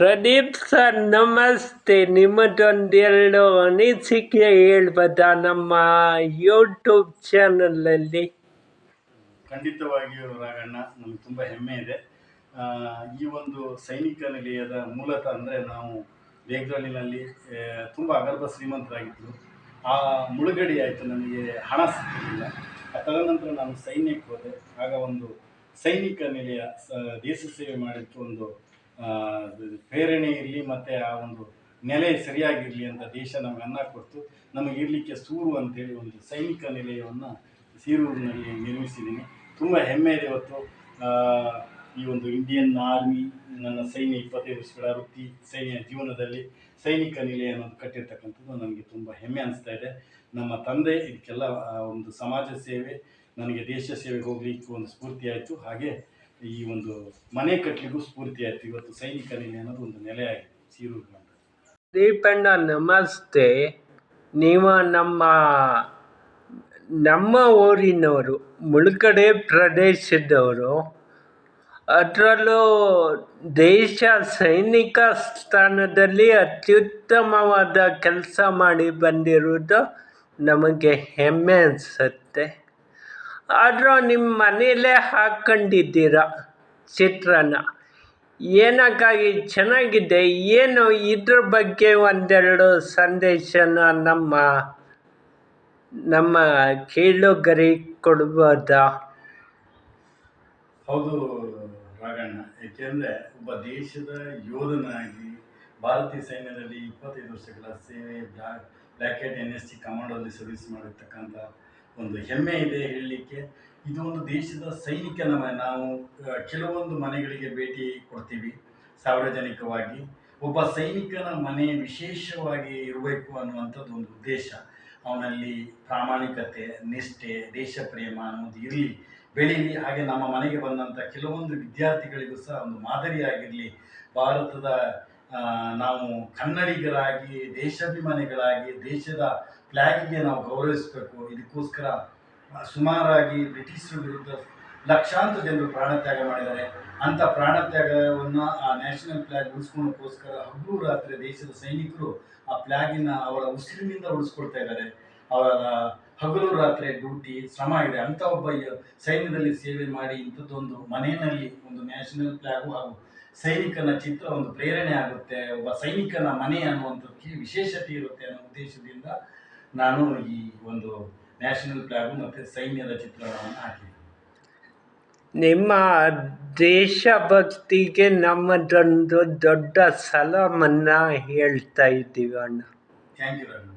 Pradeep sir ನಮಸ್ತೆ. ನಿಮ್ಮದೊಂದು ಎರಡು ಅನಿಸಿಕೆ ಹೇಳ್ಬೋದಾ ನಮ್ಮ ಯೂಟ್ಯೂಬ್ ಚಾನಲಲ್ಲಿ ಖಂಡಿತವಾಗಿಯೂ ರಾಘಣ್ಣ ನಮಗೆ ತುಂಬ ಹೆಮ್ಮೆ ಇದೆ. ಈ ಒಂದು ಸೈನಿಕ ನಿಲಯದ ಮೂಲತಃ ಅಂದರೆ ನಾವು ಬೇಗದಳ್ಳಿನಲ್ಲಿ ತುಂಬ ಅಗರ್ಭ ಶ್ರೀಮಂತರಾಗಿದ್ದರು. ಆ ಮುಳುಗಡೆ ಆಯಿತು ನನಗೆ ಹಣ ಸಿಕ್ಕಿರಲಿಲ್ಲ. ಆ ತದನಂತರ ನಾನು ಸೈನ್ಯಕ್ಕೆ ಹೋದೆ. ಆಗ ಒಂದು ಸೈನಿಕ ನಿಲಯ, ಸ, ದೇಶ ಸೇವೆ ಮಾಡೋಕ್ಕೆ ಒಂದು ಪ್ರೇರಣೆ ಇರಲಿ ಮತ್ತು ಆ ಒಂದು ನೆಲೆ ಸರಿಯಾಗಿರಲಿ ಅಂತ ದೇಶ ನಮಗೆ ಅನ್ನ ಕೊಡ್ತು ನಮಗೆ ಇರಲಿಕ್ಕೆ ಸೂರು ಅಂತೇಳಿ ಒಂದು ಸೈನಿಕ ನಿಲಯವನ್ನು ಸೀರೂರಿನಲ್ಲಿ ನಿರ್ಮಿಸಿದ್ದೀನಿ. ತುಂಬ ಹೆಮ್ಮೆ ಇದೆ ಇವತ್ತು. ಈ ಒಂದು ಇಂಡಿಯನ್ ಆರ್ಮಿ ನನ್ನ ಸೈನ್ಯ ಇಪ್ಪತ್ತೈದು ವರ್ಷಗಳ ವೃತ್ತಿ ಸೈನ್ಯ ಜೀವನದಲ್ಲಿ ಸೈನಿಕ ನಿಲಯ ಅನ್ನೋದು ಕಟ್ಟಿರ್ತಕ್ಕಂಥದ್ದು ನನಗೆ ತುಂಬ ಹೆಮ್ಮೆ ಅನಿಸ್ತಾ ಇದೆ. ನಮ್ಮ ತಂದೆ ಇದಕ್ಕೆಲ್ಲ ಒಂದು ಸಮಾಜ ಸೇವೆ, ನನಗೆ ದೇಶ ಸೇವೆಗೆ ಹೋಗಲಿಕ್ಕೆ ಒಂದು ಸ್ಫೂರ್ತಿ ಆಯಿತು. ಹಾಗೆ ಈ ಒಂದು ಮನೆ ಕಟ್ಟಲಿಕ್ಕೂ ಸ್ಫೂರ್ತಿ ಆಯ್ತು. ಇವತ್ತು ಸೈನಿಕ ನಿಲಯ ಅನ್ನೋದು ಒಂದು ನೆಲೆ ಆಗಿದೆ, ಸೀರೂರು ಅಂತ ದೀಪಣ್ಣ ನಮಸ್ತೆ. ನೀವು ನಮ್ಮ ನಮ್ಮ ಊರಿನವರು, ಮುಳುಗಡೆ ಪ್ರದೇಶದವರು, ಅದರಲ್ಲೂ ದೇಶ ಸೈನಿಕ ಸ್ಥಾನದಲ್ಲಿ ಅತ್ಯುತ್ತಮವಾದ ಕೆಲಸ ಮಾಡಿ ಬಂದಿರುವುದು ನಮಗೆ ಹೆಮ್ಮೆ ಅನಿಸುತ್ತೆ. ಆದರೂ ನಿಮ್ಮ ಮನೆಯಲ್ಲೇ ಹಾಕ್ಕೊಂಡಿದ್ದೀರ ಚಿತ್ರನ ಏನಕ್ಕಾಗಿ ಚೆನ್ನಾಗಿದೆ? ಏನು ಇದ್ರ ಬಗ್ಗೆ ಒಂದೆರಡು ಸಂದೇಶನ ನಮ್ಮ ನಮ್ಮ ಕೇಳುಗರಿ ಕೊಡ್ಬೋದಾ? ಹೌದು ರಾಘಣ್ಣ ಏಕೆಂದರೆ ಒಬ್ಬ ದೇಶದ ಯೋಧನಾಗಿ ಭಾರತೀಯ ಸೈನ್ಯದಲ್ಲಿ ಇಪ್ಪತ್ತೈದು ವರ್ಷಗಳ ಸೇವೆ black black cat N S C ಕಮಾಂಡೋದಲ್ಲಿ service ಮಾಡಿರ್ತಕ್ಕಂಥ ಒಂದು ಹೆಮ್ಮೆ ಇದೆ ಹೇಳಲಿಕ್ಕೆ. ಇದು ಒಂದು ದೇಶದ ಸೈನಿಕನ ನಾವು ಕೆಲವೊಂದು ಮನೆಗಳಿಗೆ ಭೇಟಿ ಕೊಡ್ತೀವಿ ಸಾರ್ವಜನಿಕವಾಗಿ. ಒಬ್ಬ ಸೈನಿಕನ ಮನೆ ವಿಶೇಷವಾಗಿ ಇರಬೇಕು ಅನ್ನುವಂಥದ್ದು ಒಂದು ಉದ್ದೇಶ. ಅವನಲ್ಲಿ ಪ್ರಾಮಾಣಿಕತೆ, ನಿಷ್ಠೆ, ದೇಶ ಪ್ರೇಮ ಅನ್ನೋದು ಇರಲಿ. ಬೆಳೀಲಿ, ಹಾಗೆ ನಮ್ಮ ಮನೆಗೆ ಬಂದಂಥ ಕೆಲವೊಂದು ವಿದ್ಯಾರ್ಥಿಗಳಿಗೂ ಸಹ ಒಂದು ಮಾದರಿಯಾಗಿರಲಿ. ಭಾರತದ ನಾವು ಕನ್ನಡಿಗರಾಗಿ, ದೇಶಾಭಿಮಾನಿಗಳಾಗಿ, ದೇಶದ ಫ್ಲ್ಯಾಗಿಗೆ ನಾವು ಗೌರವಿಸಬೇಕು. ಇದಕ್ಕೋಸ್ಕರ ಸುಮಾರಾಗಿ ಬ್ರಿಟಿಷರ ವಿರುದ್ಧ ಲಕ್ಷಾಂತರ ಜನರು ಪ್ರಾಣತ್ಯಾಗ ಮಾಡಿದ್ದಾರೆ. ಅಂಥ ಪ್ರಾಣತ್ಯಾಗವನ್ನು ಆ ನ್ಯಾಷನಲ್ ಫ್ಲ್ಯಾಗ್ ಉಳಿಸ್ಕೊಳ್ಳೋಕ್ಕೋಸ್ಕರ ಹಗಲು ರಾತ್ರಿ ದೇಶದ ಸೈನಿಕರು ಆ ಫ್ಲ್ಯಾಗಿನ ಅವರ ಉಸಿರಿನಿಂದ ಉಳಿಸ್ಕೊಳ್ತಾ ಇದ್ದಾರೆ. ಅವರ ಹಗಲು ರಾತ್ರಿ ಡ್ಯೂಟಿ ಶ್ರಮ ಇದೆ. ಅಂಥ ಒಬ್ಬ ಸೈನ್ಯದಲ್ಲಿ ಸೇವೆ ಮಾಡಿ ಇಂಥದ್ದೊಂದು ಮನೆಯಲ್ಲಿ ಒಂದು ನ್ಯಾಷನಲ್ ಫ್ಲಾಗ್ ಹಾಗೂ ಸೈನಿಕನ ಚಿತ್ರ ಒಂದು ಪ್ರೇರಣೆ ಆಗುತ್ತೆ. ಒಬ್ಬ ಸೈನಿಕನ ಮನೆ ಅನ್ನುವಂಥದ್ದಕ್ಕೆ ವಿಶೇಷತೆ ಇರುತ್ತೆ ಅನ್ನೋ ಉದ್ದೇಶದಿಂದ ನಾನು ಈ ಒಂದು ನ್ಯಾಷನಲ್ ಫ್ಲ್ಯಾಗು ಮತ್ತು ಸೈನ್ಯದ ಚಿತ್ರಗಳನ್ನು ಹಾಕಿದೆ ನಿಮ್ಮ ದೇಶಭಕ್ತಿಗೆ ನಮ್ಮದೊಂದು ದೊಡ್ಡ ಸಲಾಮನ್ನ ಹೇಳ್ತಾ ಇದ್ದೀವಿ ಅಣ್ಣ. Thank you Raghu